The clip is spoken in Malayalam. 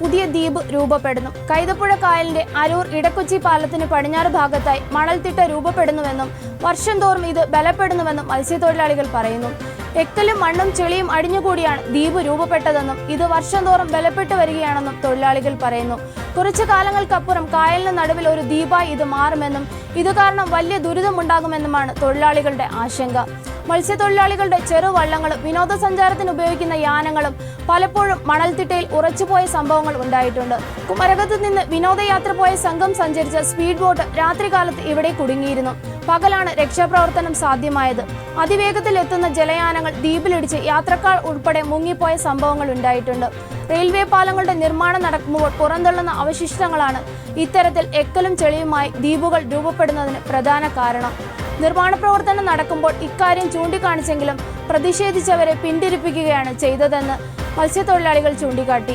പുതിയ ദ്വീപ് രൂപപ്പെടുന്നു. കൈതപ്പുഴ കായലിന്റെ അരൂർ ഇടക്കൊച്ചി പാലത്തിന് പടിഞ്ഞാറ് ഭാഗത്തായി മണൽത്തിട്ട രൂപപ്പെടുന്നുവെന്നും വർഷം തോറും ഇത് ബലപ്പെടുന്നുവെന്നും മത്സ്യത്തൊഴിലാളികൾ പറയുന്നു. എക്കലും മണ്ണും ചെളിയും അടിഞ്ഞുകൂടിയാണ് ദ്വീപ് രൂപപ്പെട്ടതെന്നും ഇത് വർഷം തോറും ബലപ്പെട്ടു വരികയാണെന്നും തൊഴിലാളികൾ പറയുന്നു. കുറച്ചു കാലങ്ങൾക്കപ്പുറം കായലിന് നടുവിൽ ഒരു ദ്വീപായി ഇത് മാറുമെന്നും ഇത് കാരണം വലിയ ദുരിതമുണ്ടാകുമെന്നുമാണ് തൊഴിലാളികളുടെ ആശങ്ക. മത്സ്യത്തൊഴിലാളികളുടെ ചെറുവള്ളങ്ങളും വിനോദസഞ്ചാരത്തിന് ഉപയോഗിക്കുന്ന യാനങ്ങളും പലപ്പോഴും മണൽത്തിട്ടയിൽ ഉറച്ചുപോയ സംഭവങ്ങൾ ഉണ്ടായിട്ടുണ്ട്. കുമരകത്ത് നിന്ന് വിനോദയാത്ര പോയ സംഘം സഞ്ചരിച്ച സ്പീഡ് ബോട്ട് രാത്രികാലത്ത് ഇവിടെ കുടുങ്ങിയിരുന്നു. പകലാണ് രക്ഷാപ്രവർത്തനം സാധ്യമായത്. അതിവേഗത്തിൽ എത്തുന്ന ജലയാനങ്ങൾ ദ്വീപിലിടിച്ച് യാത്രക്കാർ ഉൾപ്പെടെ മുങ്ങിപ്പോയ സംഭവങ്ങൾ ഉണ്ടായിട്ടുണ്ട്. റെയിൽവേ പാലങ്ങളുടെ നിർമ്മാണം നടക്കുമ്പോൾ പുറന്തള്ളുന്ന അവശിഷ്ടങ്ങളാണ് ഇത്തരത്തിൽ എക്കലും ചെളിയുമായി ദ്വീപുകൾ രൂപപ്പെടുന്നതിന് പ്രധാന കാരണം. നിർമ്മാണ പ്രവർത്തനം നടക്കുമ്പോൾ ഇക്കാര്യം ചൂണ്ടിക്കാണിച്ചെങ്കിലും പ്രതിഷേധിച്ചവരെ പിന്തിരിപ്പിക്കുകയാണ് ചെയ്തതെന്ന് മത്സ്യത്തൊഴിലാളികൾ ചൂണ്ടിക്കാട്ടി.